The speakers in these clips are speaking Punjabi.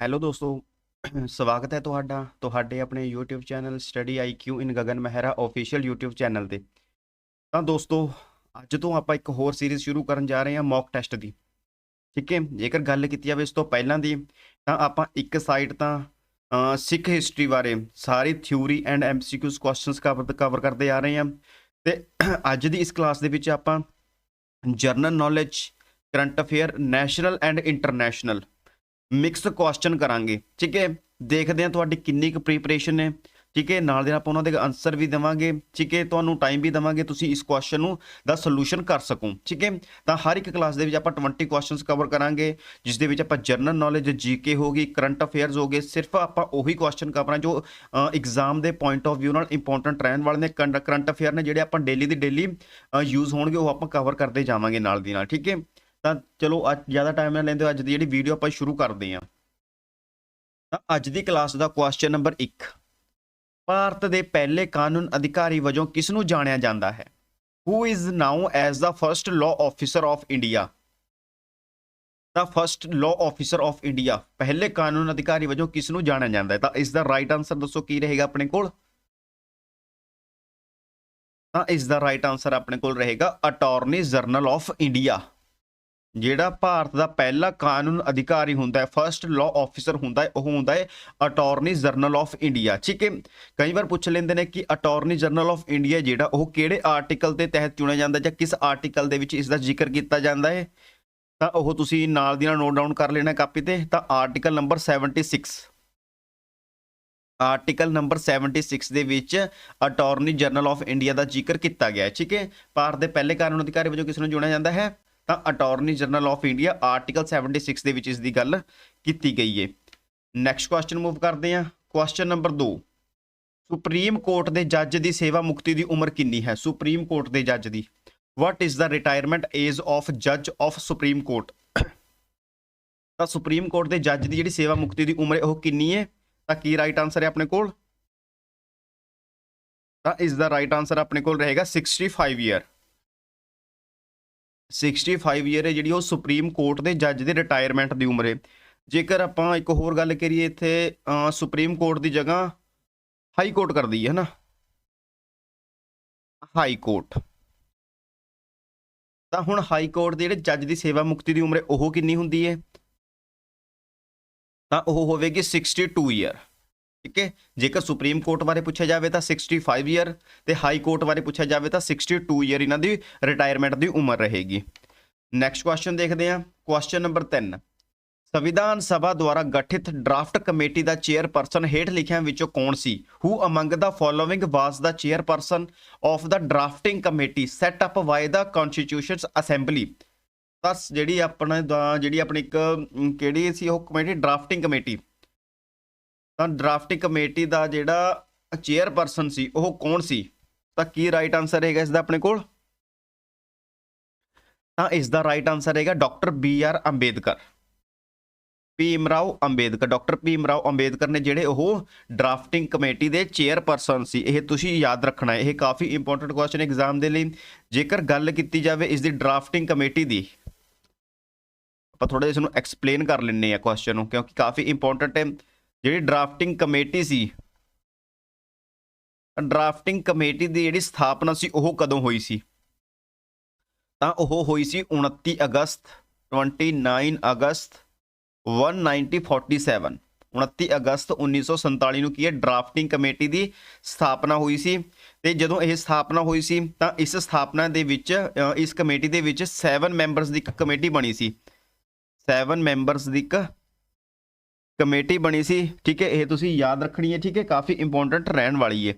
ਹੈਲੋ ਦੋਸਤੋ, ਸਵਾਗਤ ਹੈ ਤੁਹਾਡਾ, ਤੁਹਾਡੇ ਆਪਣੇ YouTube channel study IQ in Gagan Mehra official YouTube channel ਤੇ। ਤਾਂ ਦੋਸਤੋ, ਅੱਜ ਤੋਂ ਆਪਾਂ ਇੱਕ ਹੋਰ ਸੀਰੀਜ਼ ਸ਼ੁਰੂ ਕਰਨ ਜਾ ਰਹੇ ਹਾਂ ਮੌਕ ਟੈਸਟ ਦੀ। ਠੀਕ ਹੈ, ਜੇਕਰ ਗੱਲ ਕੀਤੀ ਜਾਵੇ ਇਸ ਤੋਂ ਪਹਿਲਾਂ ਦੀ, ਤਾਂ ਆਪਾਂ ਇੱਕ ਸਾਈਟ ਤਾਂ ਸਿੱਖ ਹਿਸਟਰੀ ਬਾਰੇ ਸਾਰੀ theory and MCQs questions cover cover ਕਰਦੇ ਆ ਰਹੇ ਹਾਂ। ਤੇ ਅੱਜ ਦੀ ਇਸ ਕਲਾਸ ਦੇ ਵਿੱਚ ਆਪਾਂ general knowledge current affair national and international mix question ਕਰਾਂਗੇ, ਠੀਕ ਹੈ? ਦੇਖਦੇ ਹਾਂ ਤੁਹਾਡੀ ਕਿੰਨੀ ਕੁ ਪ੍ਰੀਪਰੇਸ਼ਨ ਹੈ ਠੀਕ ਹੈ? ਨਾਲ ਦੇ ਨਾਲ ਆਪਾਂ ਉਹਨਾਂ ਦੇ ਆਨਸਰ ਵੀ ਦੇਵਾਂਗੇ, ਠੀਕ ਹੈ? ਤੁਹਾਨੂੰ ਟਾਈਮ ਵੀ ਦੇਵਾਂਗੇ, ਤੁਸੀਂ ਇਸ ਕੁਐਸਚਨ ਨੂੰ ਦਾ ਸੋਲੂਸ਼ਨ ਕਰ ਸਕੋ, ਠੀਕ ਹੈ? ਤਾਂ ਹਰ ਇੱਕ ਕਲਾਸ ਦੇ ਵਿੱਚ ਆਪਾਂ 20 ਕੁਐਸਚਨਸ ਕਵਰ ਕਰਾਂਗੇ, ਜਿਸ ਦੇ ਵਿੱਚ ਆਪਾਂ ਜਨਰਲ ਨੌਲੇਜ ਜੀਕੇ ਹੋਗੀ ਕਰੰਟ ਅਫੇਅਰਸ ਹੋਗੇ ਸਿਰਫ ਆਪਾਂ ਉਹੀ ਕੁਐਸਚਨ ਕਵਰਾਂ ਜੋ ਐਗਜ਼ਾਮ ਦੇ ਪੁਆਇੰਟ ਆਫ View ਨਾਲ ਇੰਪੋਰਟੈਂਟ ਰਹਿਣ ਵਾਲੇ ਨੇ ਕਰੰਟ ਅਫੇਅਰ ਨੇ, ਜਿਹੜੇ ਆਪਾਂ ਡੇਲੀ ਦੀ ਡੇਲੀ ਯੂਜ਼ ਹੋਣਗੇ, ਉਹ ਆਪਾਂ ਕਵਰ ਕਰਦੇ ਜਾਵਾਂਗੇ ਨਾਲ ਦੀ ਨਾਲ, ਠੀਕ ਹੈ? ਤਾਂ ਚਲੋ ਅੱਜ ਜ਼ਿਆਦਾ ਟਾਈਮ ਨਾ ਲੈਂਦੇ ਹੋਏ ਅੱਜ ਦੀ ਜਿਹੜੀ ਵੀਡੀਓ ਆਪਾਂ ਸ਼ੁਰੂ ਕਰਦੇ ਹਾਂ। ਤਾਂ ਅੱਜ ਦੀ ਕਲਾਸ ਦਾ ਕੁਐਸਚਨ ਨੰਬਰ 1 ਭਾਰਤ ਦੇ ਪਹਿਲੇ ਕਾਨੂੰਨ ਅਧਿਕਾਰੀ ਵਜੋਂ ਕਿਸ ਨੂੰ ਜਾਣਿਆ ਜਾਂਦਾ ਹੈ? Who is known as the first law officer of India the first law officer of India ਪਹਿਲੇ ਕਾਨੂੰਨ ਅਧਿਕਾਰੀ ਵਜੋਂ ਕਿਸ ਨੂੰ ਜਾਣਿਆ ਜਾਂਦਾ ਹੈ? ਤਾਂ ਇਸ ਦਾ ਰਾਈਟ ਆਨਸਰ ਦੱਸੋ, ਕੀ ਰਹੇਗਾ ਆਪਣੇ ਕੋਲ? ਤਾਂ ਇਸ ਦਾ ਰਾਈਟ ਆਨਸਰ ਆਪਣੇ ਕੋਲ ਰਹੇਗਾ ਅਟਾਰਨੀ ਜਨਰਲ ਆਫ ਇੰਡੀਆ ਜਿਹੜਾ ਭਾਰਤ ਦਾ ਪਹਿਲਾ ਕਾਨੂੰਨ ਅਧਿਕਾਰੀ ਹੁੰਦਾ ਹੈ ਫਰਸਟ ਲਾਅ ਆਫੀਸਰ ਹੁੰਦਾ ਹੈ, ਉਹ ਹੁੰਦਾ ਹੈ ਅਟਾਰਨੀ ਜਨਰਲ ਆਫ ਇੰਡੀਆ ਠੀਕ ਹੈ? ਕਈ ਵਾਰ ਪੁੱਛ ਲੈਂਦੇ ਨੇ ਕਿ ਅਟਾਰਨੀ ਜਨਰਲ ਆਫ ਇੰਡੀਆ ਜਿਹੜਾ ਉਹ ਕਿਹੜੇ ਆਰਟੀਕਲ ਦੇ ਤਹਿਤ ਚੁਣਿਆ ਜਾਂਦਾ ਜਾਂ ਕਿਸ ਆਰਟੀਕਲ ਦੇ ਵਿੱਚ ਇਸ ਦਾ ਜ਼ਿਕਰ ਕੀਤਾ ਜਾਂਦਾ ਹੈ? ਤਾਂ ਉਹ ਤੁਸੀਂ ਨਾਲ ਦੀ ਨਾਲ ਨੋਟ ਡਾਊਨ ਕਰ ਲੈਣਾ ਕਾਪੀ ਤੇ, ਤਾਂ ਆਰਟੀਕਲ ਨੰਬਰ 76 ਆਰਟੀਕਲ ਨੰਬਰ 76 ਦੇ ਵਿੱਚ ਅਟਾਰਨੀ ਜਨਰਲ ਆਫ ਇੰਡੀਆ ਦਾ ਜ਼ਿਕਰ ਕੀਤਾ ਗਿਆ ਹੈ, ਠੀਕ ਹੈ? ਭਾਰਤ ਦੇ ਪਹਿਲੇ ਕਾਨੂੰਨ ਅਧਿਕਾਰੀ ਵਜੋਂ ਕਿਸ ਨੂੰ ਚੁਣਿਆ ਜਾਂਦਾ ਹੈ? ਤਾਂ attorney general of India article 76 ਦੇ ਵਿੱਚ ਇਸ ਦੀ ਗੱਲ ਕੀਤੀ ਗਈ ਹੈ ਨੈਕਸਟ ਕੁਐਸਚਨ ਮੂਵ ਕਰਦੇ ਹਾਂ। ਕੁਐਸਚਨ ਨੰਬਰ 2 ਸੁਪਰੀਮ ਕੋਰਟ ਦੇ ਜੱਜ ਦੀ ਸੇਵਾ ਮੁਕਤੀ ਦੀ ਉਮਰ ਕਿੰਨੀ ਹੈ? ਸੁਪਰੀਮ ਕੋਰਟ ਦੇ ਜੱਜ ਦੀ। What is the retirement age of ਜੱਜ ਆਫ ਸੁਪਰੀਮ ਕੋਰਟ ਤਾਂ ਸੁਪਰੀਮ ਕੋਰਟ ਦੇ ਜੱਜ ਦੀ ਜਿਹੜੀ ਸੇਵਾ ਮੁਕਤੀ ਦੀ ਉਮਰ ਹੈ, ਉਹ ਕਿੰਨੀ ਹੈ? ਤਾਂ ਕੀ ਰਾਈਟ ਆਨਸਰ ਹੈ ਆਪਣੇ ਕੋਲ? ਤਾਂ ਇਸ ਦਾ ਰਾਈਟ ਆਨਸਰ ਆਪਣੇ ਕੋਲ ਰਹੇਗਾ 65 ਈਅਰ 65 ਈਅਰ ਹੈ ਜਿਹੜੀ ਉਹ ਸੁਪਰੀਮ ਕੋਰਟ ਦੇ ਜੱਜ ਦੇ ਰਿਟਾਇਰਮੈਂਟ ਦੀ ਉਮਰ ਹੈ। ਜੇਕਰ ਆਪਾਂ ਇੱਕ ਹੋਰ ਗੱਲ ਕਰੀਏ ਇੱਥੇ ਸੁਪਰੀਮ ਕੋਰਟ ਦੀ ਜਗ੍ਹਾ ਹਾਈ ਕੋਰਟ ਕਰਦੀ ਹੈ ਨਾ? ਹਾਈ ਕੋਰਟ ਤਾਂ ਹੁਣ ਹਾਈ ਕੋਰਟ ਦੇ ਜਿਹੜੇ ਜੱਜ ਦੀ ਸੇਵਾ ਮੁਕਤੀ ਦੀ ਉਮਰ ਉਹ ਕਿੰਨੀ ਹੁੰਦੀ ਹੈ? ਤਾਂ ਉਹ ਹੋਵੇਗੀ 62 ਈਅਰ ਠੀਕ ਹੈ? ਜੇਕਰ ਸੁਪਰੀਮ ਕੋਰਟ ਬਾਰੇ ਪੁੱਛਿਆ ਜਾਵੇ ਤਾਂ 65 ਈਅਰ ਤੇ ਹਾਈ ਕੋਰਟ ਬਾਰੇ ਪੁੱਛਿਆ ਜਾਵੇ ਤਾਂ 62 ਈਅਰ ਇਹਨਾਂ ਦੀ ਰਿਟਾਇਰਮੈਂਟ ਦੀ ਉਮਰ ਰਹੇਗੀ। ਨੈਕਸਟ ਕੁਐਸਚਨ ਦੇਖਦੇ ਹਾਂ। ਕੁਐਸਚਨ ਨੰਬਰ 3 ਸੰਵਿਧਾਨ ਸਭਾ ਦੁਆਰਾ ਗਠਿਤ ਡਰਾਫਟ ਕਮੇਟੀ ਦਾ ਚੇਅਰਪਰਸਨ ਹੇਠ ਲਿਖਿਆਂ ਵਿੱਚੋਂ ਕੌਣ ਸੀ? Who among the following was the chairperson of the drafting committee set up by the constitutions assembly ਤਾਂ ਜਿਹੜੀ ਆਪਣੇ ਦਾ- ਜਿਹੜੀ ਆਪਣੀ ਇੱਕ ਕਿਹੜੀ ਸੀ ਉਹ ਕਮੇਟੀ ਡਰਾਫਟਿੰਗ ਕਮੇਟੀ ਤਾਂ ਡਰਾਫਟਿੰਗ ਕਮੇਟੀ ਦਾ ਜਿਹੜਾ ਚੇਅਰਪਰਸਨ ਸੀ, ਉਹ ਕੌਣ ਸੀ? ਤਾਂ ਕੀ ਰਾਈਟ ਆਨਸਰ ਹੈਗਾ ਇਸ ਦਾ ਆਪਣੇ ਕੋਲ? ਤਾਂ ਇਸ ਦਾ ਰਾਈਟ ਆਨਸਰ ਹੈਗਾ doctor B R Ambedkar. Bhim Rao Ambedkar doctor Bhim Rao Ambedkar ਨੇ ਜਿਹੜੇ ਉਹ ਡਰਾਫਟਿੰਗ ਕਮੇਟੀ ਦੇ ਚੇਅਰਪਰਸਨ ਸੀ, ਇਹ ਤੁਸੀਂ ਯਾਦ ਰੱਖਣਾ ਹੈ, ਇਹ ਕਾਫੀ ਇੰਪੋਰਟੈਂਟ ਕੁਐਸਚਨ ਐਗਜ਼ਾਮ ਦੇ ਲਈ। ਜੇਕਰ ਗੱਲ ਕੀਤੀ ਜਾਵੇ ਇਸ ਦੀ ਡਰਾਫਟਿੰਗ ਕਮੇਟੀ ਦੀ, ਆਪਾਂ ਥੋੜਾ ਜਿਹਾ ਇਸ ਨੂੰ ਐਕਸਪਲੇਨ ਕਰ ਲੈਣੇ ਆ ਕੁਐਸਚਨ ਨੂੰ, ਕਿਉਂਕਿ ਕਾਫੀ ਇੰਪੋਰਟੈਂਟ ਹੈ। ਜਿਹੜੀ ਡਰਾਫਟਿੰਗ ਕਮੇਟੀ ਸੀ ਡਰਾਫਟਿੰਗ ਕਮੇਟੀ ਦੀ ਜਿਹੜੀ ਸਥਾਪਨਾ ਸੀ, ਉਹ ਕਦੋਂ ਹੋਈ ਸੀ? ਤਾਂ ਉਹ ਹੋਈ ਸੀ 29 ਅਗਸਤ 29 ਅਗਸਤ 1947 29 ਅਗਸਤ 1947 ਨੂੰ ਕੀ ਹੈ? ਡਰਾਫਟਿੰਗ ਕਮੇਟੀ ਦੀ ਸਥਾਪਨਾ ਹੋਈ ਸੀ। ਤੇ ਜਦੋਂ ਇਹ ਸਥਾਪਨਾ ਹੋਈ ਸੀ, ਤਾਂ ਇਸ ਸਥਾਪਨਾ ਦੇ ਵਿੱਚ ਇਸ ਕਮੇਟੀ ਦੇ ਵਿੱਚ 7 ਮੈਂਬਰਸ ਦੀ ਇੱਕ ਕਮੇਟੀ ਬਣੀ ਸੀ। 7 ਮੈਂਬਰਸ ਦੀ ਇੱਕ ਕਮੇਟੀ ਬਣੀ ਸੀ, ਠੀਕ ਹੈ, ਇਹ ਤੁਸੀਂ ਯਾਦ ਰੱਖਣੀ ਹੈ, ਠੀਕ ਹੈ, ਕਾਫੀ ਇੰਪੋਰਟੈਂਟ ਰਹਿਣ ਵਾਲੀ ਹੈ।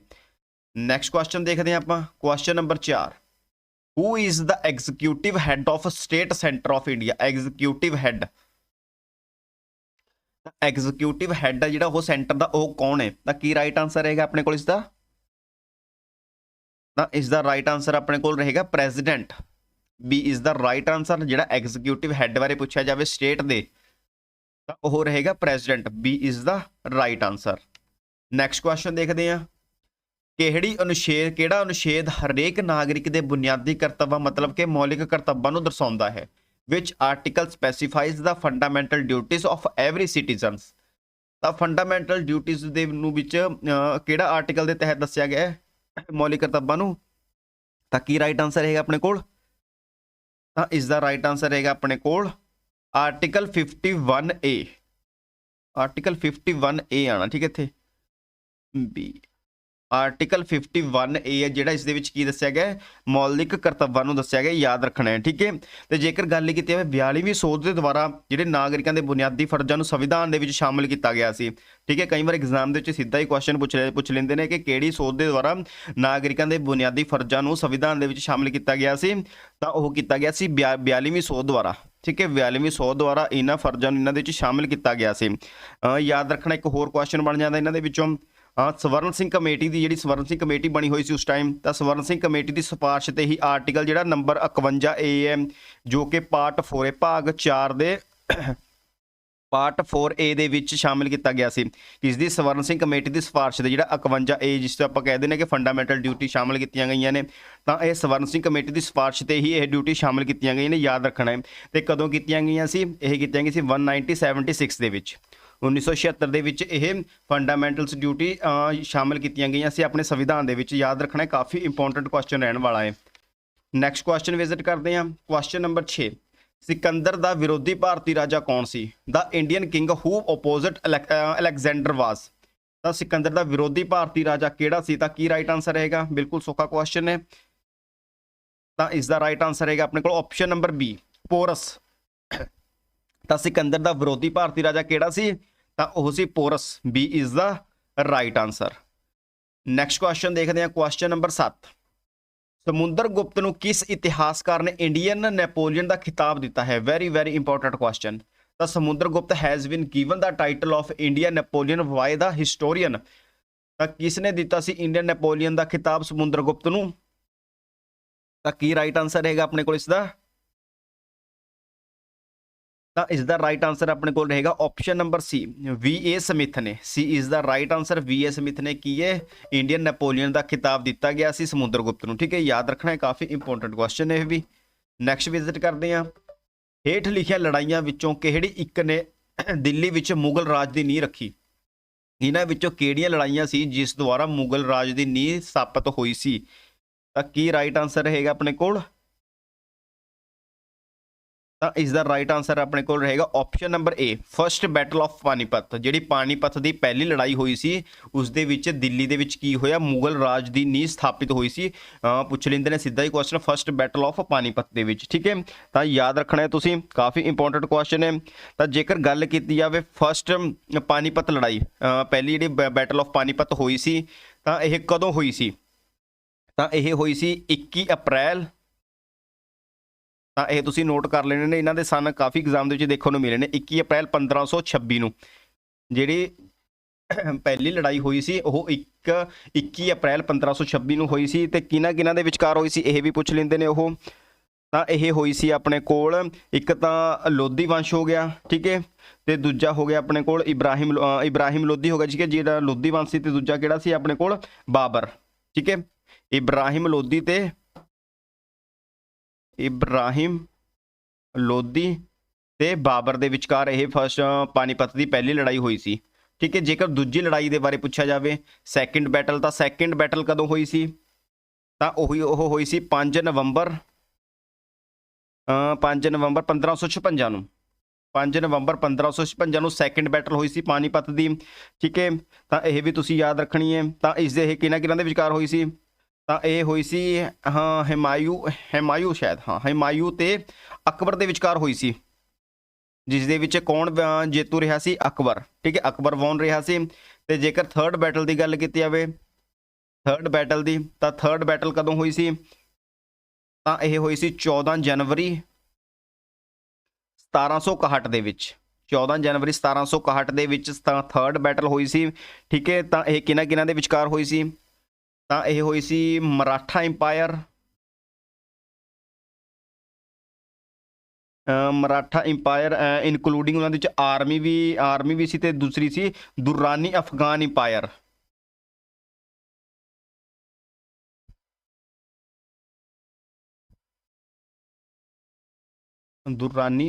ਨੈਕਸਟ ਕੁਐਸਚਨ ਦੇਖਦੇ ਹਾਂ ਆਪਾਂ question number 4 who is the executive head of state centre of India executive head executive head ਹੈ ਜਿਹੜਾ ਉਹ ਸੈਂਟਰ ਦਾ, ਉਹ ਕੌਣ ਹੈ? ਤਾਂ ਕੀ ਰਾਈਟ ਆਨਸਰ ਰਹੇਗਾ ਆਪਣੇ ਕੋਲ ਇਸ ਦਾ ਤਾਂ ਇਸ ਦਾ ਰਾਈਟ ਆਨਸਰ ਆਪਣੇ ਕੋਲ ਰਹੇਗਾ president B is the right answer ਜਿਹੜਾ ਐਗਜ਼ੀਕਿਊਟਿਵ ਹੈਡ ਬਾਰੇ ਪੁੱਛਿਆ ਜਾਵੇ ਸਟੇਟ ਦੇ। ਤਾਂ ਉਹ ਰਹੇਗਾ president. B is the right answer next question ਦੇਖਦੇ ਹਾਂ। ਕਿਹੜੀ ਅਨੁਛੇਦ, ਕਿਹੜਾ ਅਨੁਛੇਦ ਹਰੇਕ ਨਾਗਰਿਕ ਦੇ ਬੁਨਿਆਦੀ ਕਰਤੱਵਾਂ, ਮਤਲਬ ਕਿ ਮੌਲਿਕ ਕਰਤੱਵਾਂ ਨੂੰ ਦਰਸਾਉਂਦਾ ਹੈ? Which article specifies the fundamental duties of every citizens? ਤਾਂ ਫੰਡਾਮੈਂਟਲ ਡਿਊਟੀਜ਼ ਦੇ ਨੂੰ ਵਿੱਚ ਕਿਹੜਾ ਆਰਟੀਕਲ ਦੇ ਤਹਿਤ ਦੱਸਿਆ ਗਿਆ ਹੈ ਮੌਲਿਕ ਕਰਤੱਵਾਂ ਨੂੰ? ਤਾਂ ਕੀ ਰਾਈਟ ਆਨਸਰ ਹੈਗਾ ਆਪਣੇ ਕੋਲ? ਤਾਂ ਇਸ ਦਾ ਰਾਈਟ ਆਨਸਰ ਹੈਗਾ ਆਪਣੇ ਕੋਲ। ਆਰਟੀਕਲ 51A ਆਰਟੀਕਲ 51A ਆਣਾ ਠੀਕ ਹੈ ਇੱਥੇ? ਬੀ ਆਰਟੀਕਲ 51A ਹੈ, ਜਿਹੜਾ ਇਸ ਦੇ ਵਿੱਚ ਕੀ ਦੱਸਿਆ ਗਿਆ ਮੌਲਿਕ ਕਰਤੱਵਾਂ ਨੂੰ ਦੱਸਿਆ ਗਿਆ, ਯਾਦ ਰੱਖਣਾ ਹੈ, ਠੀਕ ਹੈ? ਤੇ ਜੇਕਰ ਗੱਲ ਕੀਤੀ ਜਾਵੇ 42ਵੀਂ ਸੋਧ ਦੇ ਦੁਆਰਾ ਜਿਹੜੇ ਨਾਗਰਿਕਾਂ ਦੇ ਬੁਨਿਆਦੀ ਫਰਜ਼ਾਂ ਨੂੰ ਸੰਵਿਧਾਨ ਦੇ ਵਿੱਚ ਸ਼ਾਮਲ ਕੀਤਾ ਗਿਆ ਸੀ, ਠੀਕ ਹੈ? ਕਈ ਵਾਰ ਐਗਜ਼ਾਮ ਦੇ ਵਿੱਚ ਸਿੱਧਾ ਹੀ ਕੁਐਸਚਨ ਪੁੱਛ ਲੈ, ਪੁੱਛ ਲੈਂਦੇ ਨੇ ਕਿ ਕਿਹੜੀ ਸੋਧ ਦੇ ਦੁਆਰਾ ਨਾਗਰਿਕਾਂ ਦੇ ਬੁਨਿਆਦੀ ਫਰਜ਼ਾਂ ਨੂੰ ਸੰਵਿਧਾਨ ਦੇ ਵਿੱਚ ਸ਼ਾਮਲ ਕੀਤਾ ਗਿਆ ਸੀ? ਤਾਂ ਉਹ ਕੀਤਾ ਗਿਆ ਸੀ 42ਵੀਂ ਸੋਧ ਦੁਆਰਾ, ਠੀਕ ਹੈ? 42ਵੀਂ ਸੋਧ ਦੁਆਰਾ ਇਹਨਾਂ ਫਰਜ਼ਾਂ ਨੂੰ ਇਹਨਾਂ ਦੇ ਵਿੱਚ ਸ਼ਾਮਲ ਕੀਤਾ ਗਿਆ ਸੀ। ਯਾਦ ਰੱਖਣਾ ਇੱਕ ਹੋਰ ਕੁਐਸਚਨ ਬਣ ਜਾਂਦਾ ਇਹਨਾਂ ਦੇ ਵਿੱਚੋਂ। ਸਵਰਨ ਸਿੰਘ ਕਮੇਟੀ ਦੀ ਜਿਹੜੀ ਸਵਰਨ ਸਿੰਘ ਕਮੇਟੀ ਬਣੀ ਹੋਈ ਸੀ ਉਸ ਟਾਈਮ ਤਾਂ ਸਵਰਨ ਸਿੰਘ ਕਮੇਟੀ ਦੀ ਸਿਫਾਰਿਸ਼ ਤੇ ਹੀ ਆਰਟੀਕਲ ਜਿਹੜਾ ਨੰਬਰ 51 ਏ ਹੈ ਜੋ ਕਿ ਪਾਰਟ 4 ਹੈ, ਭਾਗ 4 ਦੇ ਪਾਰਟ 4A ਦੇ ਵਿੱਚ ਸ਼ਾਮਿਲ ਕੀਤਾ ਗਿਆ ਸੀ। ਕਿਸ ਦੀ? ਸਵਰਨ ਸਿੰਘ ਕਮੇਟੀ ਦੀ ਸਿਫਾਰਿਸ਼ ਦੇ ਜਿਹੜਾ 51 ਏ ਜਿਸ ਤੋਂ ਆਪਾਂ ਕਹਿੰਦੇ ਨੇ ਕਿ ਫੰਡਾਮੈਂਟਲ ਡਿਊਟੀ ਸ਼ਾਮਿਲ ਕੀਤੀਆਂ ਗਈਆਂ ਨੇ, ਤਾਂ ਇਹ ਸਵਰਨ ਸਿੰਘ ਕਮੇਟੀ ਦੀ ਸਿਫਾਰਿਸ਼ ਤੇ ਹੀ ਇਹ ਡਿਊਟੀ ਸ਼ਾਮਿਲ ਕੀਤੀਆਂ ਗਈਆਂ ਨੇ, ਯਾਦ ਰੱਖਣਾ ਹੈ। ਤੇ ਕਦੋਂ ਕੀਤੀਆਂ ਗਈਆਂ ਸੀ? ਇਹ ਕੀਤੀਆਂ ਗਈਆਂ ਸੀ 1976 ਦੇ ਵਿੱਚ। 1976 ਦੇ ਵਿੱਚ ਇਹ ਫੰਡਾਮੈਂਟਲਸ ਡਿਊਟੀ ਸ਼ਾਮਿਲ ਕੀਤੀਆਂ ਗਈਆਂ ਸੀ। ਆਪਣੇ ਸੰਵਿਧਾਨ ਦੇ ਵਿੱਚ ਯਾਦ ਰੱਖਣਾ ਕਾਫੀ ਇੰਪੋਰਟੈਂਟ ਕੁਐਸਚਨ ਰਹਿਣ ਵਾਲਾ ਹੈ। ਨੈਕਸਟ ਕੁਐਸਚਨ ਵਿਜ਼ਿਟ ਕਰਦੇ ਹਾਂ। ਕੁਐਸਚਨ ਨੰਬਰ 6 ਸਿਕੰਦਰ ਦਾ ਵਿਰੋਧੀ ਭਾਰਤੀ ਰਾਜਾ ਕੌਣ ਸੀ? The Indian king who opposite Alexander was ਤਾਂ ਸਿਕੰਦਰ ਦਾ ਵਿਰੋਧੀ ਭਾਰਤੀ ਰਾਜਾ ਕਿਹੜਾ ਸੀ? ਤਾਂ ਕੀ ਰਾਈਟ ਆਨਸਰ ਰਹੇਗਾ? ਬਿਲਕੁਲ ਸੌਖਾ ਕੁਐਸਚਨ ਹੈ। ਤਾਂ ਇਸ ਦਾ ਰਾਈਟ ਆਨਸਰ ਹੈਗਾ ਆਪਣੇ ਕੋਲ ਆਪਸ਼ਨ ਨੰਬਰ ਬੀ ਪੋਰਸ ਤਾਂ ਸਿਕੰਦਰ ਦਾ ਵਿਰੋਧੀ ਭਾਰਤੀ ਰਾਜਾ ਕਿਹੜਾ ਸੀ? ਤਾਂ ਉਹ ਸੀ Porus B is the right answer next question ਦੇਖਦੇ ਹਾਂ ਕੁਐਸਚਨ ਨੰਬਰ 7 ਸਮੁੰਦਰ ਗੁਪਤ ਨੂੰ ਕਿਸ ਇਤਿਹਾਸਕਾਰ ਨੇ ਇੰਡੀਅਨ ਨੈਪੋਲੀਅਨ ਦਾ ਖਿਤਾਬ ਦਿੱਤਾ ਹੈ? ਵੈਰੀ ਵੈਰੀ ਇੰਪੋਰਟੈਂਟ ਕੁਐਸਚਨ ਤਾਂ Samudra Gupta has been given the title of Indian Napoleon by the historian ਤਾਂ ਕਿਸ ਨੇ ਦਿੱਤਾ ਸੀ ਇੰਡੀਅਨ ਨੈਪੋਲੀਅਨ ਦਾ ਖਿਤਾਬ ਸਮੁੰਦਰ ਗੁਪਤ ਨੂੰ? ਤਾਂ ਕੀ ਰਾਈਟ ਆਨਸਰ ਹੈਗਾ ਆਪਣੇ ਕੋਲ ਇਸ ਦਾ? ਤਾਂ ਇਸ ਦਾ ਰਾਈਟ ਆਨਸਰ ਆਪਣੇ ਕੋਲ ਰਹੇਗਾ option number C V A Smith ਨੇ। ਸੀ ਇਸ ਦਾ right answer V A Smith ਨੇ ਕੀ ਹੈ? ਇੰਡੀਅਨ ਨੈਪੋਲੀਅਨ ਦਾ ਖਿਤਾਬ ਦਿੱਤਾ ਗਿਆ ਸੀ ਸਮੁੰਦਰਗੁਪਤ ਨੂੰ। ਠੀਕ ਹੈ, ਯਾਦ ਰੱਖਣਾ ਹੈ ਕਾਫੀ ਇੰਪੋਰਟੈਂਟ ਕੁਐਸਚਨ ਇਹ ਵੀ। ਨੈਕਸਟ ਵਿਜ਼ਿਟ ਕਰਦੇ ਹਾਂ। ਹੇਠ ਲਿਖੀਆਂ ਲੜਾਈਆਂ ਵਿੱਚੋਂ ਕਿਹੜੀ ਇੱਕ ਨੇ ਦਿੱਲੀ ਵਿੱਚ ਮੁਗਲ ਰਾਜ ਦੀ ਨੀਂਹ ਰੱਖੀ? ਇਹਨਾਂ ਵਿੱਚੋਂ ਕਿਹੜੀਆਂ ਲੜਾਈਆਂ ਸੀ ਜਿਸ ਦੁਆਰਾ ਮੁਗਲ ਰਾਜ ਦੀ ਨੀਂਹ ਸਥਾਪਿਤ ਹੋਈ ਸੀ? ਤਾਂ ਕੀ ਰਾਈਟ ਆਨਸਰ ਰਹੇਗਾ ਆਪਣੇ ਕੋਲ? ਤਾਂ ਇਸ ਦਾ ਰਾਈਟ ਆਨਸਰ ਆਪਣੇ ਕੋਲ ਰਹੇਗਾ option number A first battle of Panipat ਜਿਹੜੀ ਪਾਨੀਪਤ ਦੀ ਪਹਿਲੀ ਲੜਾਈ ਹੋਈ ਸੀ ਉਸ ਦੇ ਵਿੱਚ ਦਿੱਲੀ ਦੇ ਵਿੱਚ ਕੀ ਹੋਇਆ, ਮੁਗਲ ਰਾਜ ਦੀ ਨੀਂਹ ਸਥਾਪਿਤ ਹੋਈ ਸੀ। ਪੁੱਛ ਲੈਂਦੇ ਨੇ ਸਿੱਧਾ ਹੀ question first battle of Panipat ਦੇ ਵਿੱਚ, ਠੀਕ ਹੈ? ਤਾਂ ਯਾਦ ਰੱਖਣਾ ਹੈ ਤੁਸੀਂ, ਕਾਫੀ ਇੰਪੋਰਟੈਂਟ ਕੁਐਸਚਨ ਹੈ। ਤਾਂ ਜੇਕਰ ਗੱਲ ਕੀਤੀ ਜਾਵੇ ਫਰਸਟ ਪਾਨੀਪਤ ਲੜਾਈ ਪਹਿਲੀ ਜਿਹੜੀ ਬੈਟਲ ਆਫ ਪਾਨੀਪਤ ਹੋਈ ਸੀ, ਤਾਂ ਇਹ ਕਦੋਂ ਹੋਈ ਸੀ? ਤਾਂ ਇਹ ਹੋਈ ਸੀ 21 ਅਪ੍ਰੈਲ ਤਾਂ ਇਹ ਤੁਸੀਂ ਨੋਟ ਕਰ ਲੈਣੇ ਨੇ, ਇਹਨਾਂ ਦੇ ਸਨ ਕਾਫੀ ਐਗਜ਼ਾਮ ਦੇ ਵਿੱਚ ਦੇਖਣ ਨੂੰ ਮਿਲੇ ਨੇ 21 ਅਪ੍ਰੈਲ 1526 ਨੂੰ। ਜਿਹੜੀ ਪਹਿਲੀ ਲੜਾਈ ਹੋਈ ਸੀ, ਉਹ 1 21 ਅਪ੍ਰੈਲ 1526 ਨੂੰ ਹੋਈ ਸੀ ਤੇ ਕਿਹਨਾਂ ਕਿਹਨਾਂ ਦੇ ਵਿਚਕਾਰ ਹੋਈ ਸੀ, ਇਹ ਵੀ ਪੁੱਛ ਲੈਂਦੇ ਨੇ ਉਹ। ਤਾਂ ਇਹ ਹੋਈ ਸੀ ਆਪਣੇ ਕੋਲ, ਇੱਕ ਤਾਂ ਲੋਧੀ ਵੰਸ਼ ਹੋ ਗਿਆ, ਠੀਕ ਹੈ, ਤੇ ਦੂਜਾ ਹੋ ਗਿਆ ਆਪਣੇ ਕੋਲ ਇਬਰਾਹਿਮ ਲੋ- ਇਬਰਾਹਿਮ ਲੋਧੀ ਹੋ ਗਿਆ, ਠੀਕ ਹੈ, ਜਿਹੜਾ ਲੋਧੀ ਵੰਸ਼ ਸੀ ਤੇ ਦੂਜਾ ਕਿਹੜਾ ਸੀ ਆਪਣੇ ਕੋਲ? ਬਾਬਰ, ਠੀਕ ਹੈ। ਇਬਰਾਹਿਮ ਲੋਧੀ ਤੇ ਇਬਰਾਹਿਮ ਲੋਧੀ ਤੇ ਬਾਬਰ ਦੇ ਵਿਚਕਾਰ ਇਹ ਫਸਟ ਪਾਨੀਪਤ ਦੀ ਪਹਿਲੀ ਲੜਾਈ ਹੋਈ ਸੀ। ਠੀਕ ਹੈ, ਜੇਕਰ ਦੂਜੀ ਲੜਾਈ ਦੇ ਬਾਰੇ ਪੁੱਛਿਆ ਜਾਵੇ ਸੈਕਿੰਡ ਬੈਟਲ ਤਾਂ ਸੈਕਿੰਡ ਬੈਟਲ ਕਦੋਂ ਹੋਈ ਸੀ? ਤਾਂ ਉਹੀ ਉਹ ਹੋਈ ਸੀ 5 ਨਵੰਬਰ ਅ 5 ਨਵੰਬਰ 1556 ਨੂੰ। 5 ਨਵੰਬਰ 1556 ਨੂੰ ਸੈਕਿੰਡ ਬੈਟਲ ਹੋਈ ਸੀ ਪਾਨੀਪਤ ਦੀ। ਠੀਕ ਹੈ, ਤਾਂ ਇਹ ਵੀ ਤੁਸੀਂ ਯਾਦ ਰੱਖਣੀ ਹੈ। ਤਾਂ ਇਸ ਦੇ ਇਹ ਕਿਹਨਾਂ ਕਿਹਨਾਂ ਦੇ ਵਿਚਕਾਰ ਹੋਈ ਸੀ? ਤਾਂ ਇਹ ਹੋਈ ਸੀ, ਹਾਂ, ਹਿਮਾਯੂ ਹਿਮਾਯੂ ਸ਼ਾਇਦ, ਹਾਂ, ਹਿਮਾਯੂ ਤੇ ਅਕਬਰ ਦੇ ਵਿਚਕਾਰ ਹੋਈ ਸੀ। ਜਿਸ ਦੇ ਵਿੱਚ ਕੌਣ ਜੇਤੂ ਰਿਹਾ ਸੀ? ਅਕਬਰ, ਠੀਕ ਹੈ, ਅਕਬਰ ਵੌਨ ਰਿਹਾ ਸੀ। ਤੇ ਜੇਕਰ ਥਰਡ ਬੈਟਲ ਦੀ ਗੱਲ ਕੀਤੀ ਜਾਵੇ ਥਰਡ ਬੈਟਲ ਦੀ, ਤਾਂ ਥਰਡ ਬੈਟਲ ਕਦੋਂ ਹੋਈ ਸੀ? ਤਾਂ ਇਹ ਹੋਈ ਸੀ 14 ਜਨਵਰੀ 1761 ਦੇ ਵਿੱਚ। 14 ਜਨਵਰੀ 1761 ਦੇ ਵਿੱਚ ਤਾਂ ਥਰਡ ਬੈਟਲ ਹੋਈ ਸੀ, ਠੀਕ ਹੈ, ਤਾਂ ਇਹ ਕਿਹਨਾਂ ਕਿਹਨਾਂ ਦੇ ਵਿਚਕਾਰ ਹੋਈ ਸੀ? ਤਾਂ ਇਹ ਹੋਈ ਸੀ Maratha empire Maratha empire including ਉਹਨਾਂ ਦੇ ਵਿੱਚ ਆਰਮੀ ਵੀ ਆਰਮੀ ਵੀ ਸੀ ਤੇ ਦੂਸਰੀ ਸੀ ਦੁਰਾਨੀ ਅਫਗਾਨ ਇੰਪਾਇਰ ਦੁਰਾਨੀ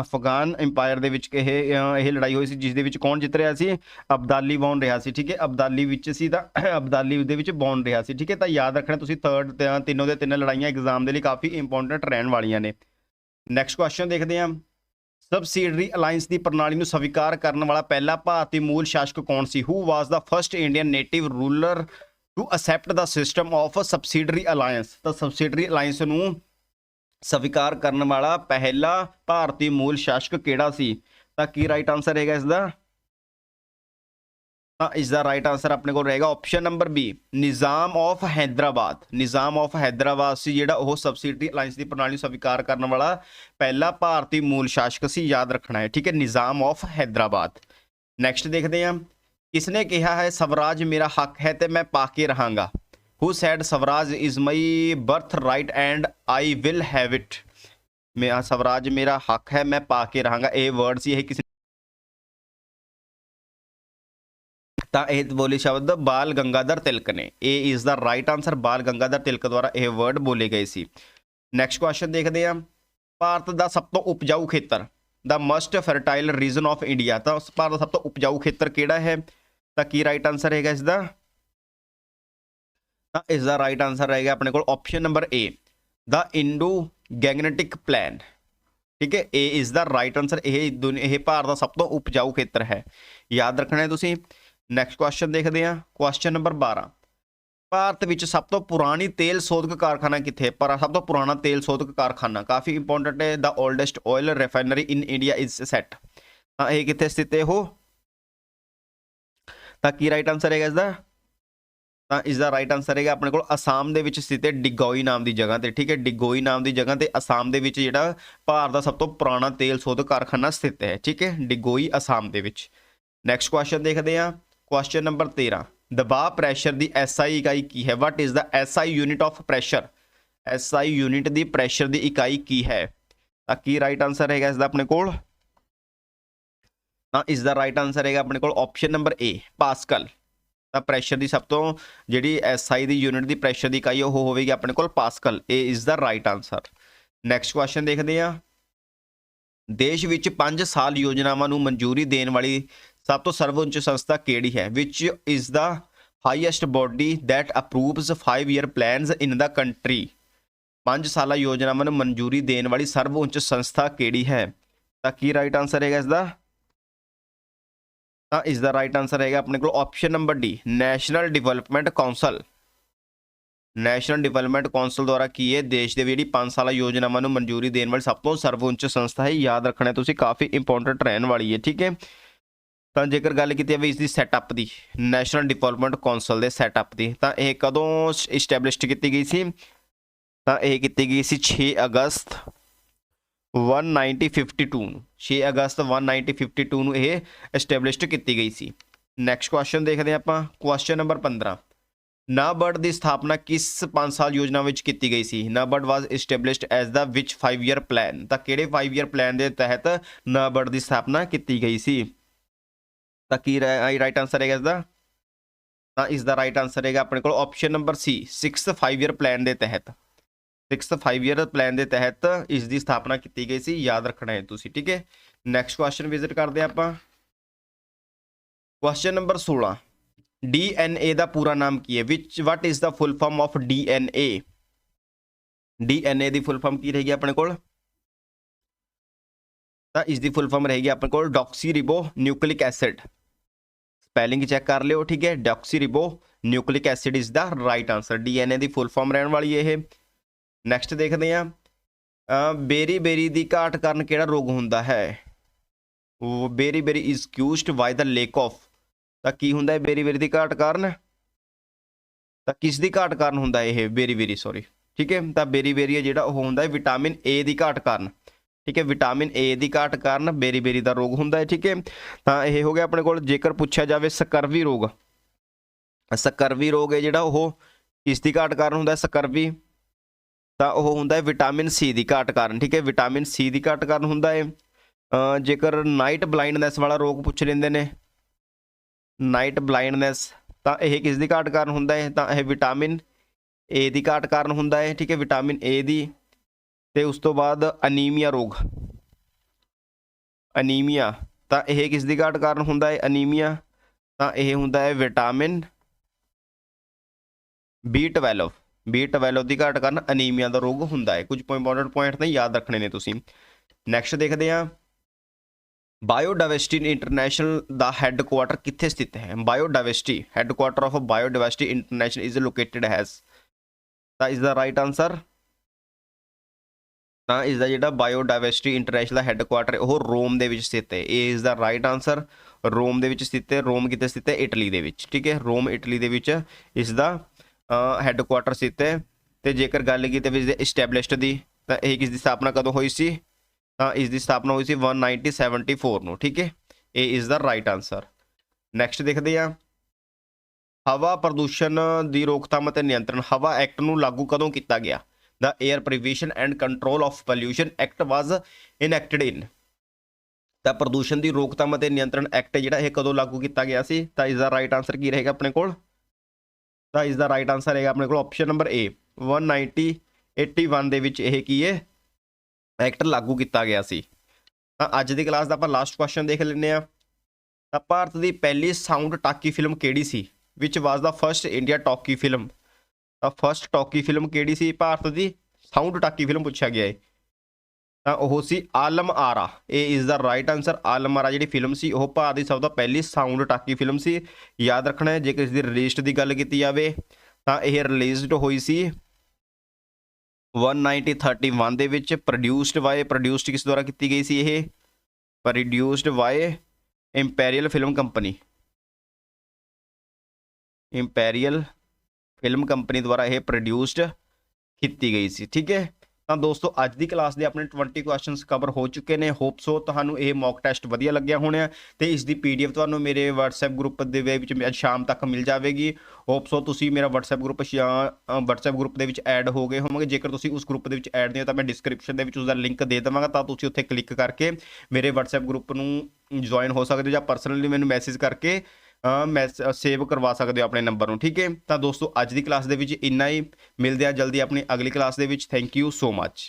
ਅਫਗਾਨ ਇੰਪਾਇਰ ਦੇ ਵਿੱਚ ਇਹ ਇਹ ਲੜਾਈ ਹੋਈ ਸੀ ਜਿਸ ਦੇ ਵਿੱਚ ਕੌਣ ਜਿੱਤ ਰਿਹਾ ਸੀ? ਅਬਦਾਲੀ ਬੌਨ ਰਿਹਾ ਸੀ, ਠੀਕ ਹੈ? ਅਬਦਾਲੀ ਵਿੱਚ ਸੀ ਤਾਂ ਅਬਦਾਲੀ ਦੇ ਵਿੱਚ ਬੌਨ ਰਿਹਾ ਸੀ, ਠੀਕ ਹੈ? ਤਾਂ ਯਾਦ ਰੱਖਣਾ, ਤੁਸੀਂ ਥਰਡ ਤੇ ਤਿੰਨੋਂ ਦੇ ਤਿੰਨ ਲੜਾਈਆਂ ਐਗਜ਼ਾਮ ਦੇ ਲਈ ਕਾਫੀ ਇੰਪੋਰਟੈਂਟ ਰਹਿਣ ਵਾਲੀਆਂ ਨੇ। ਨੈਕਸਟ ਕੁਐਸਚਨ ਦੇਖਦੇ ਹਾਂ। ਸਬਸਿਡਰੀ ਅਲਾਈਅੰਸ ਦੀ ਪ੍ਰਣਾਲੀ ਨੂੰ ਸਵੀਕਾਰ ਕਰਨ ਵਾਲਾ ਪਹਿਲਾ ਭਾਰਤੀ ਮੂਲ ਸ਼ਾਸਕ ਕੌਣ ਸੀ? Who was the first Indian native ruler to accept the system of subsidiary alliance ਤਾਂ ਸਬਸਿਡਰੀ ਅਲਾਈਅੰਸ ਨੂੰ ਸਵੀਕਾਰ ਕਰਨ ਵਾਲਾ ਪਹਿਲਾ ਭਾਰਤੀ ਮੂਲ ਸ਼ਾਸਕ ਕਿਹੜਾ ਸੀ? ਤਾਂ ਕੀ ਰਾਈਟ ਆਨਸਰ ਹੈਗਾ ਇਸ ਦਾ ਤਾਂ ਇਸ ਦਾ ਰਾਈਟ ਆਨਸਰ ਆਪਣੇ ਕੋਲ ਰਹੇਗਾ option number B Nizam of Hyderabad. Nizam of Hyderabad ਸੀ ਜਿਹੜਾ ਉਹ ਸਬਸਿਡੀ ਅਲਾਈਅੰਸ ਦੀ ਪ੍ਰਣਾਲੀ ਨੂੰ ਸਵੀਕਾਰ ਕਰਨ ਵਾਲਾ ਪਹਿਲਾ ਭਾਰਤੀ ਮੂਲ ਸ਼ਾਸਕ ਸੀ, ਯਾਦ ਰੱਖਣਾ ਹੈ, ਠੀਕ ਹੈ, ਨਿਜ਼ਾਮ ਆਫ ਹੈਦਰਾਬਾਦ। ਨੈਕਸਟ ਦੇਖਦੇ ਹਾਂ। ਕਿਸਨੇ ਕਿਹਾ ਹੈ, ਸਵਰਾਜ ਮੇਰਾ ਹੱਕ ਹੈ ਤੇ ਮੈਂ ਪਾ ਕੇ ਰਹਾਂਗਾ। Who said swaraj is my birth right and I will have it ਮੇਰਾ ਸਵਰਾਜ ਮੇਰਾ ਹੱਕ ਹੈ ਮੈਂ ਪਾ ਕੇ ਰਹਾਂਗਾ ਇਹ ਵਰਡ ਸੀ ਇਹ ਕਿਸੇ ਤਾਂ ਇਹ ਬੋਲੇ ਸ਼ਬਦ ਬਾਲ ਗੰਗਾਧਰ ਤਿਲਕ ਨੇ ਇਹ is the right answer Bal Gangadhar Tilak ਦੁਆਰਾ ਇਹ ਵਰਡ ਬੋਲੇ ਗਏ ਸੀ ਨੈਕਸਟ ਕੁਐਸਚਨ ਦੇਖਦੇ ਹਾਂ ਭਾਰਤ ਦਾ ਸਭ ਤੋਂ ਉਪਜਾਊ ਖੇਤਰ the most fertile region of India ਤਾਂ ਭਾਰਤ ਦਾ ਸਭ ਤੋਂ ਉਪਜਾਊ ਖੇਤਰ ਕਿਹੜਾ ਹੈ ਤਾਂ ਕੀ ਰਾਈਟ ਆਨਸਰ ਹੈਗਾ ਇਸ ਦਾ ਤਾਂ ਇਸ ਦਾ ਰਾਈਟ ਆਨਸਰ ਰਹੇਗਾ ਆਪਣੇ ਕੋਲ option number A the Indo Gangetic plain ਠੀਕ ਹੈ, A ਇਸ ਦਾ ਰਾਈਟ ਆਨਸਰ ਇਹ ਦੁਨ- ਇਹ ਭਾਰਤ ਦਾ ਸਭ ਤੋਂ ਉਪਜਾਊ ਖੇਤਰ ਹੈ। ਯਾਦ ਰੱਖਣਾ ਹੈ ਤੁਸੀਂ ਨੈਕਸਟ ਕੁਐਸਚਨ ਦੇਖਦੇ ਹਾਂ ਕੁਐਸਚਨ ਨੰਬਰ 12 ਭਾਰਤ ਵਿੱਚ ਸਭ ਤੋਂ ਪੁਰਾਣੀ ਤੇਲ ਸੋਧਕ ਕਾਰਖਾਨਾ ਕਿੱਥੇ ਹੈ? ਪਰ ਸਭ ਤੋਂ ਪੁਰਾਣਾ ਤੇਲ ਸੋਧਕ ਕਾਰਖਾਨਾ, ਕਾਫੀ ਇੰਪੋਰਟੈਂਟ ਹੈ the oldest oil refinery in India is set ਤਾਂ ਇਹ ਕਿੱਥੇ ਸਥਿਤ ਹੈ ਉਹ? ਤਾਂ ਕੀ ਰਾਈਟ ਆਨਸਰ ਹੈਗਾ ਇਸ ਦਾ ਤਾਂ ਇਸ ਦਾ ਰਾਈਟ ਆਨਸਰ ਹੈਗਾ ਆਪਣੇ ਕੋਲ ਅਸਾਮ ਦੇ ਵਿੱਚ ਸਥਿਤ ਹੈ ਡਿਗੋਈ ਨਾਮ ਦੀ ਜਗ੍ਹਾ ਤੇ, ਠੀਕ ਹੈ? ਡਿਗੋਈ ਨਾਮ ਦੀ ਜਗ੍ਹਾ ਤੇ ਅਸਾਮ ਦੇ ਵਿੱਚ ਜਿਹੜਾ ਭਾਰਤ ਦਾ ਸਭ ਤੋਂ ਪੁਰਾਣਾ ਤੇਲ ਸੋਧ ਕਾਰਖਾਨਾ ਸਥਿਤ ਹੈ, ਠੀਕ ਹੈ? ਡਿਗੋਈ ਅਸਾਮ ਦੇ ਵਿੱਚ। ਨੈਕਸਟ ਕੁਐਸਚਨ ਦੇਖਦੇ ਹਾਂ। ਕੁਐਸਚਨ ਨੰਬਰ 13 ਦਬਾਅ ਪ੍ਰੈਸ਼ਰ ਦੀ ਐਸਆਈ ਇਕਾਈ ਕੀ ਹੈ? What is the SI unit of pressure SI unit the pressure ਦੀ ਇਕਾਈ ਕੀ ਹੈ? ਤਾਂ ਕੀ ਰਾਈਟ ਆਨਸਰ ਹੈਗਾ ਇਸ ਦਾ ਆਪਣੇ ਕੋਲ? ਤਾਂ ਇਸ ਦਾ ਰਾਈਟ ਆਨਸਰ ਹੈਗਾ ਆਪਣੇ ਕੋਲ ਆਪਸ਼ਨ ਨੰਬਰ A ਪਾਸਕਲ ਤਾਂ ਪ੍ਰੈਸ਼ਰ ਦੀ ਸਭ ਤੋਂ ਜਿਹੜੀ ਐਸਆਈ ਦੀ ਯੂਨਿਟ ਦੀ ਪ੍ਰੈਸ਼ਰ ਦੀ ਇਕਾਈ ਉਹ ਹੋਵੇਗੀ ਆਪਣੇ ਕੋਲ ਪਾਸਕਲ ਇਹ is the right answer next question ਦੇਖਦੇ ਹਾਂ। ਦੇਸ਼ ਵਿੱਚ 5 ਸਾਲ ਯੋਜਨਾਵਾਂ ਨੂੰ ਮਨਜ਼ੂਰੀ ਦੇਣ ਵਾਲੀ ਸਭ ਤੋਂ ਸਰਵਉੱਚ ਸੰਸਥਾ ਕਿਹੜੀ ਹੈ? Which is the highest body that approves 5 year plans in the country? 5 ਸਾਲਾ ਯੋਜਨਾਵਾਂ ਨੂੰ ਮਨਜ਼ੂਰੀ ਦੇਣ ਵਾਲੀ ਸਰਵਉੱਚ ਸੰਸਥਾ ਕਿਹੜੀ ਹੈ? ਤਾਂ ਕੀ ਰਾਈਟ ਆਨਸਰ ਹੈਗਾ ਇਸ ਦਾ ਤਾਂ ਇਸ ਦਾ ਰਾਈਟ ਆਨਸਰ ਹੈਗਾ ਆਪਣੇ ਕੋਲ option number D National Development Council National Development Council ਦੁਆਰਾ ਕੀ ਹੈ ਦੇਸ਼ ਦੇ ਜਿਹੜੀ 5 ਸਾਲਾ ਯੋਜਨਾਵਾਂ ਨੂੰ ਮਨਜ਼ੂਰੀ ਦੇਣ ਵਾਲੀ ਸਭ ਤੋਂ ਸਰਵਉੱਚ ਸੰਸਥਾ ਹੈ, ਯਾਦ ਰੱਖਣਾ ਤੁਸੀਂ ਕਾਫੀ ਇੰਪੋਰਟੈਂਟ ਰਹਿਣ ਵਾਲੀ ਹੈ, ਠੀਕ ਹੈ? ਤਾਂ ਜੇਕਰ ਗੱਲ ਕੀਤੀ ਜਾਵੇ ਇਸ ਦੀ ਸੈਟਅਪ ਦੀ ਨੈਸ਼ਨਲ ਡਿਵੈਲਪਮੈਂਟ ਕਾਉਂਸਲ ਦੇ ਸੈਟਅਪ ਦੀ, ਤਾਂ ਇਹ ਕਦੋਂ ਇਸਟੈਬਲਿਸ਼ਡ ਕੀਤੀ ਗਈ ਸੀ? ਤਾਂ ਇਹ ਕੀਤੀ ਗਈ ਸੀ 6 ਅਗਸਤ 1952 ਨੂੰ। 6 ਅਗਸਤ 1952 ਨੂੰ ਇਹ ਐਸਟੈਬਲਿਸ਼ਡ ਕੀਤੀ ਗਈ ਸੀ। ਨੈਕਸਟ ਕੁਐਸਚਨ ਦੇਖਦੇ ਹਾਂ ਆਪਾਂ। ਕੁਐਸਚਨ ਨੰਬਰ 15 ਨਾਬਰਡ ਦੀ ਸਥਾਪਨਾ ਕਿਸ 5 ਸਾਲ ਯੋਜਨਾ ਵਿੱਚ ਕੀਤੀ ਗਈ ਸੀ? NABARD was established as the which 5 year plan ਤਾਂ ਕਿਹੜੇ 5 ਇਅਰ ਪਲਾਨ ਦੇ ਤਹਿਤ ਨਾਬਰਡ ਦੀ ਸਥਾਪਨਾ ਕੀਤੀ ਗਈ ਸੀ? ਤਾਂ ਕੀ ਰਾਈਟ ਆਨਸਰ ਹੈਗਾ ਇਸ ਦਾ ਤਾਂ ਇਸ ਦਾ ਰਾਈਟ ਆਨਸਰ ਹੈਗਾ ਆਪਣੇ ਕੋਲ option number C 6th 5 year plan ਦੇ ਤਹਿਤ। 6th 5 ਇਅਰ ਪਲਾਨ ਦੇ ਤਹਿਤ ਇਸ ਦੀ ਸਥਾਪਨਾ ਕੀਤੀ ਗਈ ਸੀ, ਯਾਦ ਰੱਖਣਾ ਹੈ ਤੁਸੀਂ, ਠੀਕ ਹੈ? ਨੈਕਸਟ ਕੁਐਸਚਨ ਵਿਜ਼ਿਟ ਕਰਦੇ ਹਾਂ ਆਪਾਂ ਕੁਐਸਚਨ ਨੰਬਰ 16 ਡੀਐਨਏ ਦਾ ਪੂਰਾ ਨਾਮ ਕੀ ਹੈ? Which what is the full form of DNA DNA the full form ਕੀ ਰਹੇਗੀ ਆਪਣੇ ਕੋਲ? ਤਾਂ ਇਸ ਦੀ ਫੁੱਲ ਫਾਰਮ ਰਹੇਗੀ ਆਪਣੇ ਕੋਲ ਡਾਕਸੀ ਰਿਬੋ ਨਿਊਕਲਿਕ ਐਸਿਡ ਸਪੈਲਿੰਗ ਚੈੱਕ ਕਰ ਲਿਓ, ਠੀਕ ਹੈ? Deoxyribonucleic acid is the right answer DNA the full form ਰਹਿਣ ਵਾਲੀ ਇਹ। ਨੈਕਸਟ ਦੇਖਦੇ ਹਾਂ। ਬੇਰੀ ਬੇਰੀ ਦੀ ਘਾਟ ਕਾਰਨ ਕਿਹੜਾ ਰੋਗ ਹੁੰਦਾ ਹੈ? ਉਹ beriberi is caused by the lack of ਤਾਂ ਕੀ ਹੁੰਦਾ ਹੈ ਬੇਰੀ ਬੇਰੀ ਦੀ ਘਾਟ ਕਾਰਨ? ਤਾਂ ਕਿਸ ਦੀ ਘਾਟ ਕਾਰਨ ਹੁੰਦਾ ਇਹ ਬੇਰੀ ਬੇਰੀ ਸੌਰੀ ਠੀਕ ਹੈ? ਤਾਂ ਬੇਰੀ ਬੇਰੀ ਹੈ ਜਿਹੜਾ ਉਹ ਹੁੰਦਾ ਹੈ ਵਿਟਾਮਿਨ ਏ ਦੀ ਘਾਟ ਕਾਰਨ। ਠੀਕ ਹੈ? ਵਿਟਾਮਿਨ ਏ ਦੀ ਘਾਟ ਕਾਰਨ ਬੇਰੀ ਬੇਰੀ ਦਾ ਰੋਗ ਹੁੰਦਾ ਹੈ, ਠੀਕ ਹੈ? ਤਾਂ ਇਹ ਹੋ ਗਿਆ ਆਪਣੇ ਕੋਲ। ਜੇਕਰ ਪੁੱਛਿਆ ਜਾਵੇ ਸਕਰਵੀ ਰੋਗ। ਸਕਰਵੀ ਰੋਗ ਹੈ ਜਿਹੜਾ ਉਹ ਕਿਸ ਦੀ ਘਾਟ ਕਾਰਨ ਹੁੰਦਾ ਹੈ? ਸਕਰਵੀ ਤਾਂ ਉਹ ਹੁੰਦਾ ਹੈ ਵਿਟਾਮਿਨ ਸੀ ਦੀ ਘਾਟ ਕਾਰਨ, ਠੀਕ ਹੈ? ਵਿਟਾਮਿਨ ਸੀ ਦੀ ਘਾਟ ਕਾਰਨ ਹੁੰਦਾ ਹੈ। ਜੇਕਰ ਨਾਈਟ ਬਲਾਈਂਡਨੈਸ ਵਾਲਾ ਰੋਗ ਪੁੱਛ ਲੈਂਦੇ ਨੇ, ਨਾਈਟ ਬਲਾਈਂਡਨੈਸ, ਤਾਂ ਇਹ ਕਿਸ ਦੀ ਘਾਟ ਕਾਰਨ ਹੁੰਦਾ ਹੈ? ਤਾਂ ਇਹ ਵਿਟਾਮਿਨ ਏ ਦੀ ਘਾਟ ਕਾਰਨ ਹੁੰਦਾ ਹੈ, ਠੀਕ ਹੈ? ਵਿਟਾਮਿਨ ਏ ਦੀ, ਤੇ ਉਸ ਤੋਂ ਬਾਅਦ ਅਨੀਮੀਆ ਰੋਗ। ਅਨੀਮੀਆ, ਤਾਂ ਇਹ ਕਿਸ ਦੀ ਘਾਟ ਕਾਰਨ ਹੁੰਦਾ ਹੈ? ਅਨੀਮੀਆ, ਤਾਂ ਇਹ ਹੁੰਦਾ ਹੈ ਵਿਟਾਮਿਨ B12 B12 ਦੀ ਘਾਟ ਕਾਰਨ ਅਨੀਮੀਆ ਦਾ ਰੋਗ ਹੁੰਦਾ ਹੈ। ਕੁਝ ਇੰਪੋਰਟੈਂਟ ਪੁਆਇੰਟ ਨੇ, ਯਾਦ ਰੱਖਣੇ ਨੇ ਤੁਸੀਂ। ਨੈਕਸਟ ਦੇਖਦੇ ਹਾਂ। ਬਾਇਓਡਾਇਵਰਸਿਟੀ ਇੰਟਰਨੈਸ਼ਨਲ ਦਾ ਹੈੱਡਕੁਆਟਰ ਕਿੱਥੇ ਸਥਿਤ ਹੈ? Biodiversity headquarter of biodiversity international is located has ਤਾਂ ਇਸ ਦਾ ਰਾਈਟ ਆਨਸਰ ਤਾਂ ਇਸ ਦਾ ਜਿਹੜਾ ਬਾਇਓਡਾਇਵਰਸਿਟੀ ਇੰਟਰਨੈਸ਼ਨਲ ਦਾ ਹੈੱਡਕੁਆਟਰ ਉਹ ਰੋਮ ਦੇ ਵਿੱਚ ਸਥਿਤ ਹੈ। ਇਹ ਇਸ ਦਾ ਰਾਈਟ ਆਨਸਰ ਰੋਮ ਦੇ ਵਿੱਚ ਸਥਿਤ ਹੈ। ਰੋਮ ਕਿੱਥੇ ਸਥਿਤ ਹੈ? ਇਟਲੀ ਦੇ ਵਿੱਚ। ਠੀਕ ਹੈ? ਰੋਮ ਇਟਲੀ ਦੇ ਵਿੱਚ ਇਸ ਦਾ ਹੈੱਡਕੁਆਟਰ ਸੀ ਹੈ ਤੇ ਜੇਕਰ ਗੱਲ ਕੀਤੀ ਵੀ ਇਸਟੈਬਲਿਸ਼ਡ ਦੀ ਤਾਂ ਇਹ ਕਿਸ ਦੀ ਸਥਾਪਨਾ ਕਦੋਂ ਹੋਈ ਸੀ? ਤਾਂ ਇਸ ਦੀ ਸਥਾਪਨਾ ਹੋਈ ਸੀ 1974 ਨੂੰ, ਠੀਕ ਹੈ? ਇਹ ਇਸ ਦਾ ਰਾਈਟ ਆਨਸਰ ਨੈਕਸਟ ਦੇਖਦੇ ਹਾਂ। ਹਵਾ ਪ੍ਰਦੂਸ਼ਣ ਦੀ ਰੋਕਥਾਮ ਅਤੇ ਨਿਯੰਤਰਣ, ਹਵਾ ਐਕਟ ਨੂੰ ਲਾਗੂ ਕਦੋਂ ਕੀਤਾ ਗਿਆ? The air prevention and control of pollution act was enacted in ਤਾਂ ਪ੍ਰਦੂਸ਼ਣ ਦੀ ਰੋਕਥਾਮ ਅਤੇ ਨਿਯੰਤਰਣ ਐਕਟ ਜਿਹੜਾ ਇਹ ਕਦੋਂ ਲਾਗੂ ਕੀਤਾ ਗਿਆ ਸੀ? ਤਾਂ ਇਸ ਦਾ ਰਾਈਟ ਆਨਸਰ ਕੀ ਰਹੇਗਾ ਆਪਣੇ ਕੋਲ? ਤਾਂ ਇਸ ਦਾ ਰਾਈਟ ਆਨਸਰ ਹੈਗਾ ਆਪਣੇ ਕੋਲ ਆਪਸ਼ਨ ਨੰਬਰ A 1981 ਦੇ ਵਿੱਚ ਇਹ ਕੀ ਹੈ? ਐਕਟ ਲਾਗੂ ਕੀਤਾ ਗਿਆ ਸੀ। ਤਾਂ ਅੱਜ ਦੀ ਕਲਾਸ ਦਾ ਆਪਾਂ ਲਾਸਟ ਕੁਐਸਚਨ ਦੇਖ ਲੈਂਦੇ ਆ ਤਾਂ ਭਾਰਤ ਦੀ ਪਹਿਲੀ ਸਾਊਂਡ ਟਾਕੀ ਫਿਲਮ ਕਿਹੜੀ ਸੀ? Which was the first India talkie film ਤਾਂ ਫਰਸਟ ਟਾਕੀ ਫਿਲਮ ਕਿਹੜੀ ਸੀ ਭਾਰਤ ਦੀ? ਸਾਊਂਡ ਟਾਕੀ ਫਿਲਮ ਪੁੱਛਿਆ ਗਿਆ ਹੈ। ਤਾਂ ਉਹ ਸੀ ਆਲਮ ਆਰਾ। ਇਹ is the right answer Alam Ara ਜਿਹੜੀ ਫਿਲਮ ਸੀ, ਉਹ ਭਾਰਤ ਦੀ ਸਭ ਤੋਂ ਪਹਿਲੀ ਸਾਊਂਡ ਟਾਕੀ ਫਿਲਮ ਸੀ। ਯਾਦ ਰੱਖਣਾ ਹੈ, ਜੇਕਰ ਇਸ ਦੀ ਰਿਲੀਜ਼ ਦੀ ਗੱਲ ਕੀਤੀ ਜਾਵੇ, ਤਾਂ ਇਹ ਰਿਲੀਜ਼ਡ ਹੋਈ ਸੀ 1931 ਦੇ ਵਿੱਚ। ਪ੍ਰੋਡਿਊਸਡ ਬਾਏ ਪ੍ਰੋਡਿਊਸਡ ਕਿਸ ਦੁਆਰਾ ਕੀਤੀ ਗਈ ਸੀ ਇਹ? Produced by Imperial Film Company Imperial Film Company ਦੁਆਰਾ ਇਹ ਪ੍ਰੋਡਿਊਸਡ ਕੀਤੀ ਗਈ ਸੀ, ਠੀਕ ਹੈ? ਤਾਂ ਦੋਸਤੋ, ਅੱਜ ਦੀ ਕਲਾਸ ਦੇ ਆਪਣੇ 20 ਕੁਐਸਚਨਸ ਕਵਰ ਹੋ ਚੁੱਕੇ ਨੇ। ਹੋਪ ਸੋ ਤੁਹਾਨੂੰ ਇਹ ਮੌਕ ਟੈਸਟ ਵਧੀਆ ਲੱਗਿਆ ਹੋਣਾ ਤੇ ਇਸ ਦੀ ਪੀਡੀਐਫ ਤੁਹਾਨੂੰ ਮੇਰੇ WhatsApp ਗਰੁੱਪ ਦੇ ਵਿੱਚ ਅੱਜ ਸ਼ਾਮ ਤੱਕ ਮਿਲ ਜਾਵੇਗੀ। ਹੋਪ ਸੋ ਤੁਸੀਂ ਮੇਰਾ WhatsApp ਗਰੁੱਪ ਜਾਂ WhatsApp ਗਰੁੱਪ ਦੇ ਵਿੱਚ ਐਡ ਹੋ ਗਏ ਹੋਵੋਗੇ। ਜੇਕਰ ਤੁਸੀਂ ਉਸ ਗਰੁੱਪ ਦੇ ਵਿੱਚ ਐਡ ਨਹੀਂ ਹੋ ਤਾਂ ਮੈਂ ਡਿਸਕ੍ਰਿਪਸ਼ਨ ਦੇ ਵਿੱਚ ਉਸ ਦਾ ਲਿੰਕ ਦੇ ਦੇਵਾਂਗਾ ਤਾਂ ਤੁਸੀਂ ਉੱਥੇ ਕਲਿੱਕ ਕਰਕੇ ਮੇਰੇ WhatsApp ਗਰੁੱਪ ਨੂੰ ਜੁਆਇਨ ਹੋ ਸਕਦੇ ਹੋ ਜਾਂ ਪਰਸਨਲੀ ਮੈਨੂੰ ਮੈਸੇਜ ਕਰਕੇ ਸੇਵ ਕਰਵਾ ਸਕਦੇ ਹੋ ਆਪਣੇ ਨੰਬਰ ਨੂੰ, ਠੀਕ ਹੈ? ਤਾਂ ਦੋਸਤੋ, ਅੱਜ ਦੀ ਕਲਾਸ ਦੇ ਵਿੱਚ ਇੰਨਾ ਹੀ। ਮਿਲਦੇ ਆ ਜਲਦੀ ਆਪਣੀ ਅਗਲੀ ਕਲਾਸ ਦੇ ਵਿੱਚ। Thank you so much